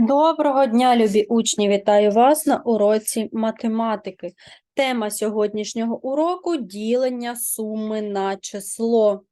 Доброго дня, любі учні! Вітаю вас на уроці математики. Тема сьогоднішнього уроку ділення суми на число.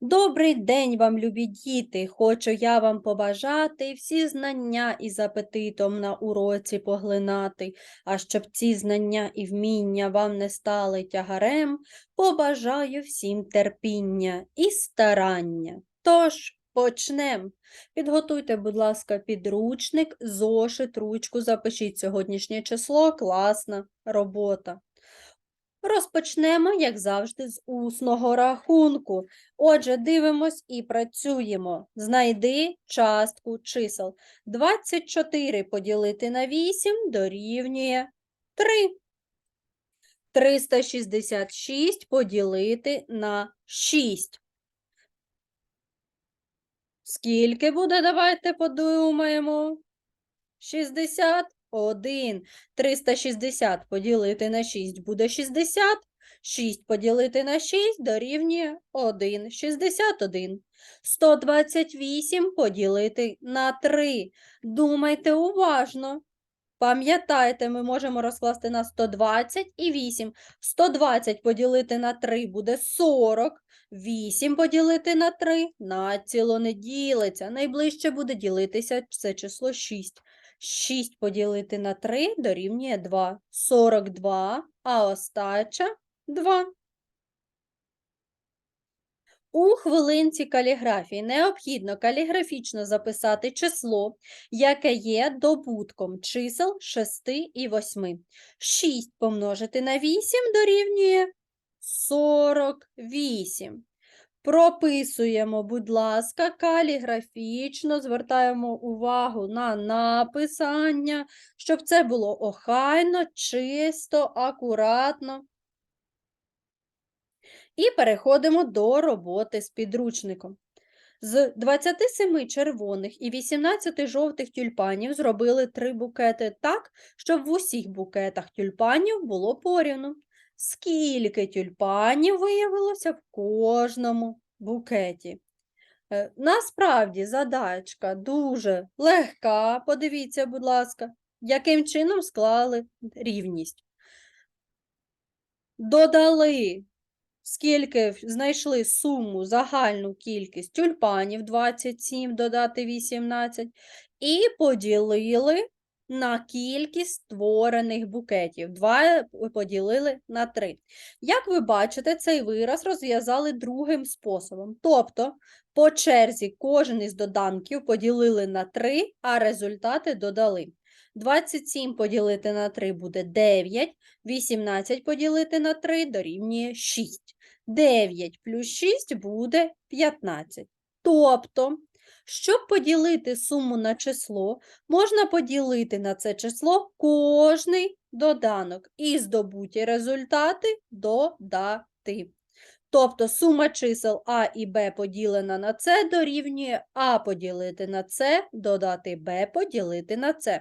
Добрий день вам, любі діти! Хочу я вам побажати всі знання із апетитом на уроці поглинати, а щоб ці знання і вміння вам не стали тягарем, побажаю всім терпіння і старання. Тож, почнем. Підготуйте, будь ласка, підручник, зошит, ручку, запишіть сьогоднішнє число, класна робота. Розпочнемо, як завжди, з усного рахунку. Отже, дивимось і працюємо. Знайди частку чисел. 24 поділити на 8 дорівнює 3. 366 поділити на 6. Скільки буде, давайте подумаємо. 61. 360 поділити на 6 буде 60. 6 поділити на 6 дорівнює 1. 61. 128 поділити на 3. Думайте уважно. Пам'ятайте, ми можемо розкласти на 120 і 8. 120 поділити на 3 буде 40. 8 поділити на 3 націло не ділиться. Найближче буде ділитися це число 6. 6 поділити на 3 дорівнює 2. 42, а остача 2. У хвилинці каліграфії необхідно каліграфічно записати число, яке є добутком чисел 6 і 8. 6 помножити на 8 дорівнює 48. Прописуємо, будь ласка, каліграфічно, звертаємо увагу на написання, щоб це було охайно, чисто, акуратно. І переходимо до роботи з підручником. З 27 червоних і 18 жовтих тюльпанів зробили три букети так, щоб в усіх букетах тюльпанів було порівну. Скільки тюльпанів виявилося в кожному букеті? Е, Насправді задачка дуже легка. Подивіться, будь ласка, яким чином склали рівність. Додали скільки знайшли суму, загальну кількість тюльпанів 27, додати 18, і поділили на кількість створених букетів. 2 поділили на 3. Як ви бачите, цей вираз розв'язали другим способом. Тобто, по черзі кожен із доданків поділили на 3, а результати додали. 27 поділити на 3 буде 9, 18 поділити на 3 дорівнює 6. 9 плюс 6 буде 15. Тобто, щоб поділити суму на число, можна поділити на це число кожний доданок і здобуті результати додати. Тобто сума чисел А і Б поділена на С дорівнює А поділити на С, додати Б поділити на С.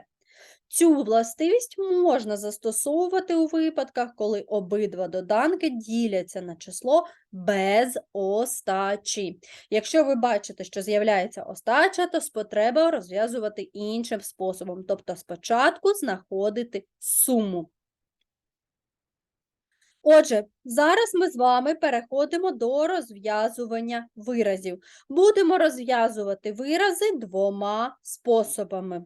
Цю властивість можна застосовувати у випадках, коли обидва доданки діляться на число без остачі. Якщо ви бачите, що з'являється остача, то треба розв'язувати іншим способом, тобто спочатку знаходити суму. Отже, зараз ми з вами переходимо до розв'язування виразів. Будемо розв'язувати вирази двома способами.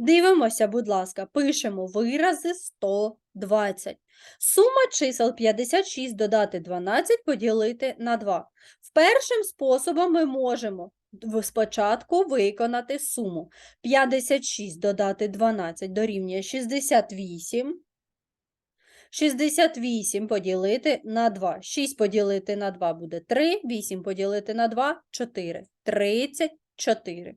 Дивимося, будь ласка, пишемо вирази 120. Сума чисел 56 додати 12 поділити на 2. В першим способом ми можемо спочатку виконати суму. 56 додати 12 дорівнює 68. 68 поділити на 2. 6 поділити на 2 буде 3, 8 поділити на 2 – 4. 34.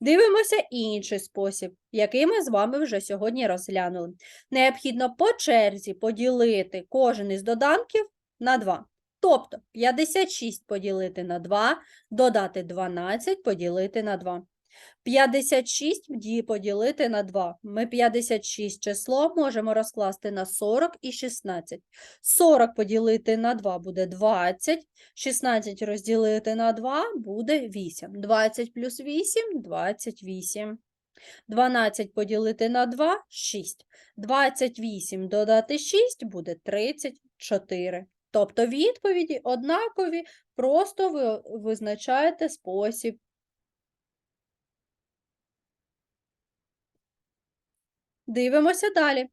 Дивимося інший спосіб, який ми з вами вже сьогодні розглянули. Необхідно по черзі поділити кожен із доданків на 2. Тобто 56 поділити на 2, додати 12 поділити на 2. 56 ді- поділити на 2. Ми 56 число можемо розкласти на 40 і 16. 40 поділити на 2 буде 20, 16 розділити на 2 буде 8. 20 плюс 8 – 28. 12 поділити на 2 – 6. 28 додати 6 буде 34. Тобто відповіді однакові, просто ви визначаєте спосіб. Дивимося далі.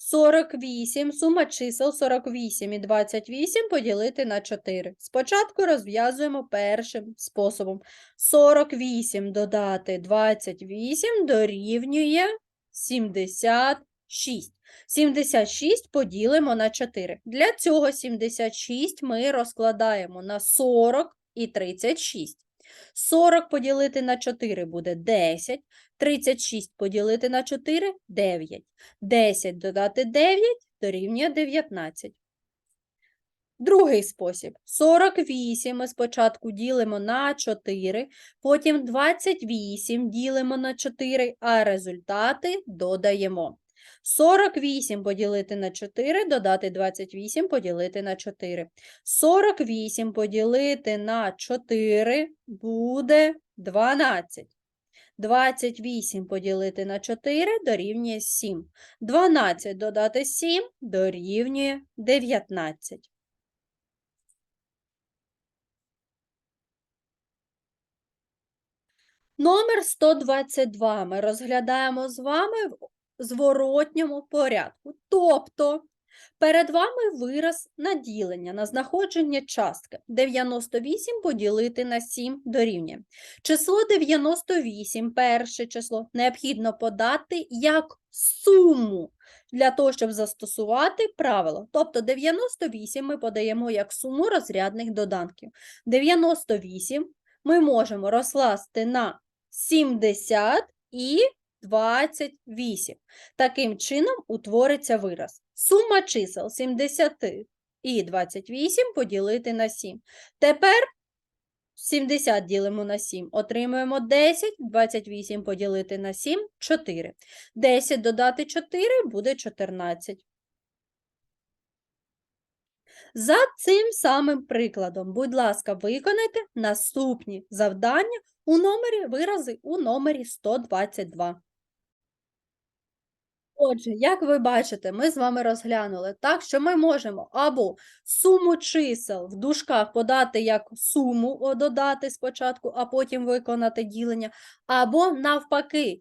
48, сума чисел 48 і 28 поділити на 4. Спочатку розв'язуємо першим способом. 48 додати 28 дорівнює 76. 76 поділимо на 4. Для цього 76 ми розкладаємо на 40 і 36. 40 поділити на 4 буде 10, 36 поділити на 4 – 9. 10 додати 9 дорівнює 19. Другий спосіб. 48 ми спочатку ділимо на 4, потім 28 ділимо на 4, а результати додаємо. 48 поділити на 4, додати 28 поділити на 4. 48 поділити на 4 буде 12. 28 поділити на 4 дорівнює 7. 12 додати 7 дорівнює 19. Номер 122 ми розглядаємо з вами зворотньому порядку. Тобто перед вами вираз на ділення, на знаходження частки. 98 поділити на 7 дорівнює. Число 98, перше число, необхідно подати як суму для того, щоб застосувати правило. Тобто 98 ми подаємо як суму розрядних доданків. 98 ми можемо розкласти на 70 і 28. Таким чином утвориться вираз. Сума чисел 70 і 28 поділити на 7. Тепер 70 ділимо на 7, отримуємо 10, 28 поділити на 7 – 4. 10 додати 4 буде 14. За цим самим прикладом, будь ласка, виконайте наступні завдання у номері вирази у номері 122. Отже, як ви бачите, ми з вами розглянули так, що ми можемо або суму чисел в дужках подати як суму додати спочатку, а потім виконати ділення, або навпаки,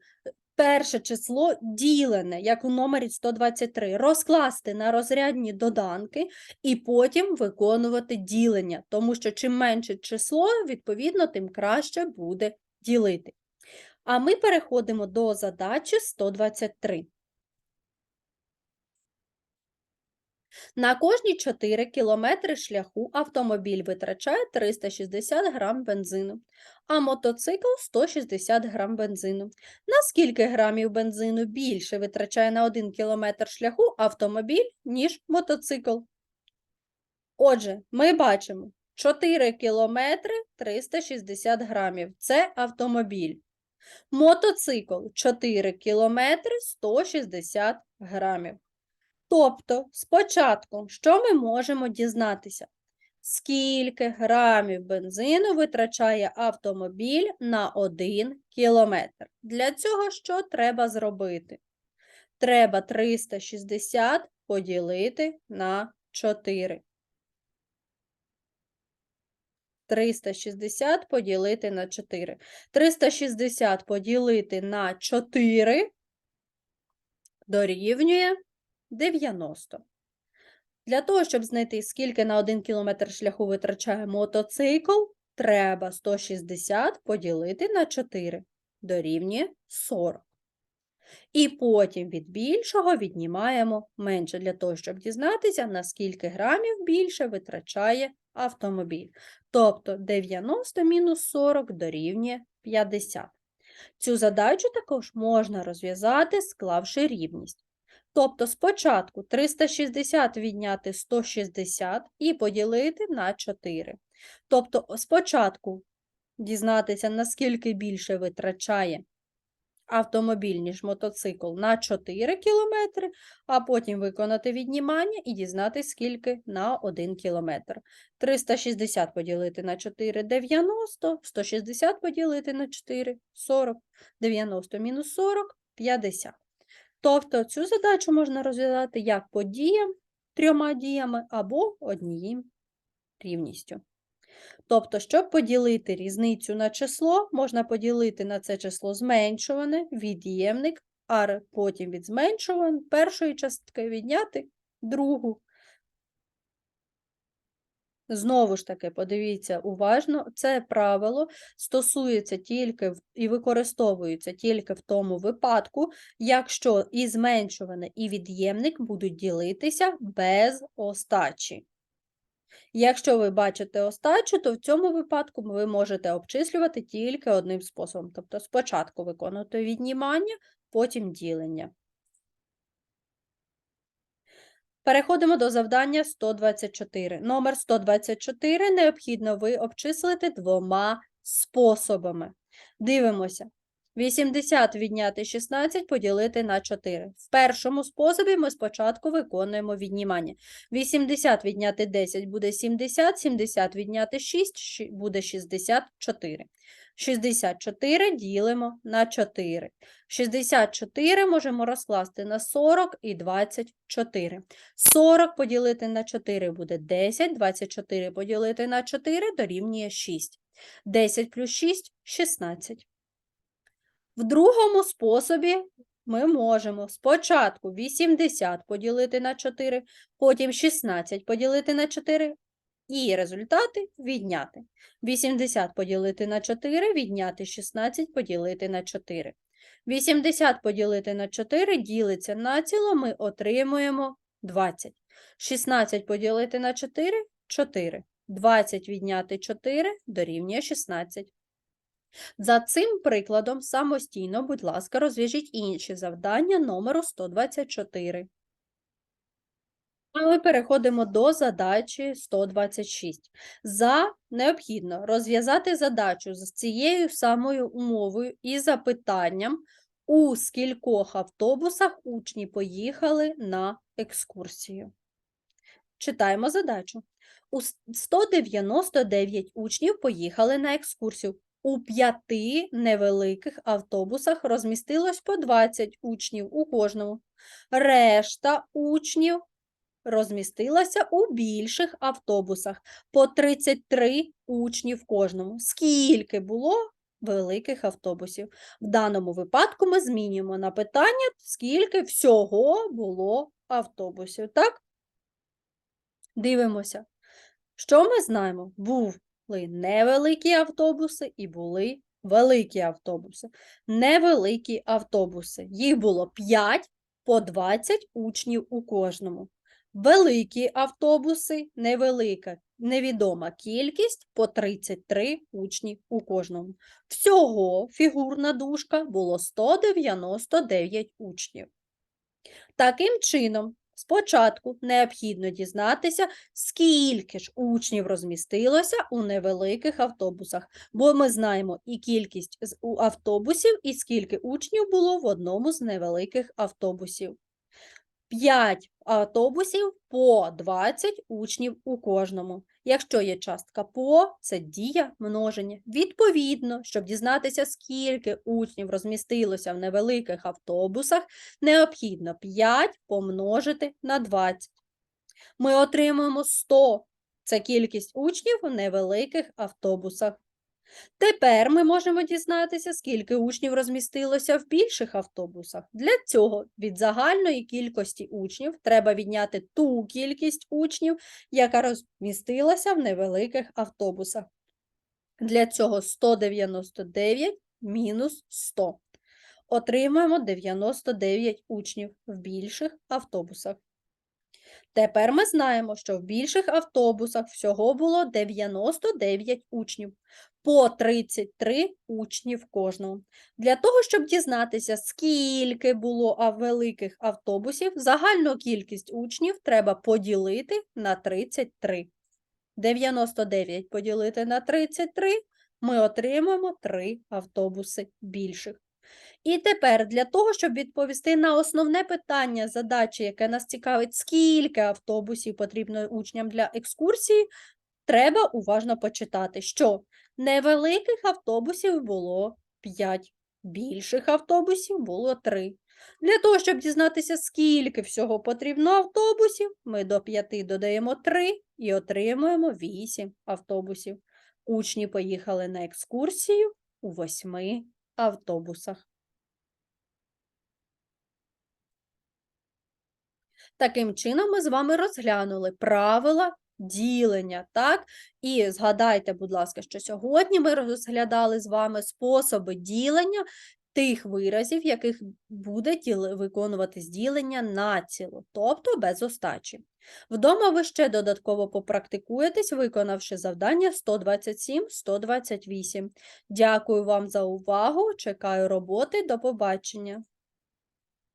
перше число ділене, як у номері 123, розкласти на розрядні доданки і потім виконувати ділення, тому що чим менше число, відповідно, тим краще буде ділити. А ми переходимо до задачі 123. На кожні 4 кілометри шляху автомобіль витрачає 360 грам бензину, а мотоцикл 160 грам бензину. На скільки грамів бензину більше витрачає на 1 кілометр шляху автомобіль, ніж мотоцикл? Отже, ми бачимо 4 кілометри 360 грамів. Це автомобіль. Мотоцикл 4 кілометри 160 грамів. Тобто, спочатку, що ми можемо дізнатися? Скільки грамів бензину витрачає автомобіль на 1 кілометр? Для цього що треба зробити? Треба 360 поділити на 4. 360 поділити на 4. 360 поділити на 4 дорівнює 90. Для того, щоб знайти, скільки на 1 кілометр шляху витрачає мотоцикл, треба 160 поділити на 4, дорівнює 40. І потім від більшого віднімаємо менше, для того, щоб дізнатися, на скільки грамів більше витрачає автомобіль. Тобто 90 мінус 40 дорівнює 50. Цю задачу також можна розв'язати, склавши рівність. Тобто спочатку 360 відняти 160 і поділити на 4. Тобто спочатку дізнатися, наскільки більше витрачає автомобіль, ніж мотоцикл на 4 кілометри, а потім виконати віднімання і дізнатися, скільки на 1 кілометр. 360 поділити на 4 – 90, 160 поділити на 4 – 40, 90 мінус 40 – 50. Тобто цю задачу можна розв'язати як по діям, трьома діями або однією рівністю. Тобто, щоб поділити різницю на число, можна поділити на це число зменшуване, від'ємник, а потім від зменшувань першої частки відняти другу. Знову ж таки, подивіться уважно, це правило стосується тільки і використовується тільки в тому випадку, якщо і зменшуване, і від'ємник будуть ділитися без остачі. Якщо ви бачите остачу, то в цьому випадку ви можете обчислювати тільки одним способом. Тобто спочатку виконувати віднімання, потім ділення. Переходимо до завдання 124. Номер 124 необхідно ви обчислити двома способами. Дивимося. 80 відняти 16 поділити на 4. В першому способі ми спочатку виконуємо віднімання. 80 відняти 10 буде 70, 70 відняти 6 буде 64. 64 ділимо на 4. 64 можемо розкласти на 40 і 24. 40 поділити на 4 буде 10, 24 поділити на 4 дорівнює 6. 10 плюс 6 – 16. В другому способі ми можемо спочатку 80 поділити на 4, потім 16 поділити на 4 і результати відняти. 80 поділити на 4, відняти 16 поділити на 4. 80 поділити на 4 ділиться націло, ми отримуємо 20. 16 поділити на 4 – 4. 20 відняти 4 дорівнює 16. За цим прикладом самостійно, будь ласка, розв'яжіть інші завдання номеру 124. Ми переходимо до задачі 126. За необхідно розв'язати задачу з цією самою умовою і запитанням, у скількох автобусах учні поїхали на екскурсію. Читаємо задачу. У 199 учнів поїхали на екскурсію. У п'яти невеликих автобусах розмістилось по 20 учнів у кожному. Решта учнів розмістилася у більших автобусах по 33 учні в кожному. Скільки було великих автобусів? В даному випадку ми змінюємо на питання, скільки всього було автобусів. Так? Дивимося. Що ми знаємо? Були невеликі автобуси і були великі автобуси. Невеликі автобуси. Їх було 5 по 20 учнів у кожному. Великі автобуси, невелика, невідома кількість по 33 учні у кожному. Всього фігурна дужка було 199 учнів. Таким чином, спочатку необхідно дізнатися, скільки ж учнів розмістилося у невеликих автобусах, бо ми знаємо і кількість автобусів, і скільки учнів було в одному з невеликих автобусів. 5 автобусів по 20 учнів у кожному. Якщо є частка по, це дія множення. Відповідно, щоб дізнатися, скільки учнів розмістилося в невеликих автобусах, необхідно 5 помножити на 20. Ми отримуємо 100. Це кількість учнів у невеликих автобусах. Тепер ми можемо дізнатися, скільки учнів розмістилося в більших автобусах. Для цього від загальної кількості учнів треба відняти ту кількість учнів, яка розмістилася в невеликих автобусах. Для цього 199 мінус 100. Отримаємо 99 учнів в більших автобусах. Тепер ми знаємо, що в більших автобусах всього було 99 учнів, по 33 учні в кожному. Для того, щоб дізнатися, скільки було великих автобусів, загальну кількість учнів треба поділити на 33. 99 поділити на 33 ми отримаємо 3 автобуси більших. І тепер для того, щоб відповісти на основне питання задачі, яке нас цікавить, скільки автобусів потрібно учням для екскурсії, треба уважно почитати, що невеликих автобусів було 5, більших автобусів було 3. Для того, щоб дізнатися, скільки всього потрібно автобусів, ми до 5 додаємо 3 і отримуємо 8 автобусів. Учні поїхали на екскурсію у 8 автобусах. Таким чином, ми з вами розглянули правила ділення, так? І згадайте, будь ласка, що сьогодні ми розглядали з вами способи ділення тих виразів, яких буде діли- виконуватись ділення націло, тобто без остачі. Вдома ви ще додатково попрактикуєтесь, виконавши завдання 127-128. Дякую вам за увагу, чекаю роботи, до побачення.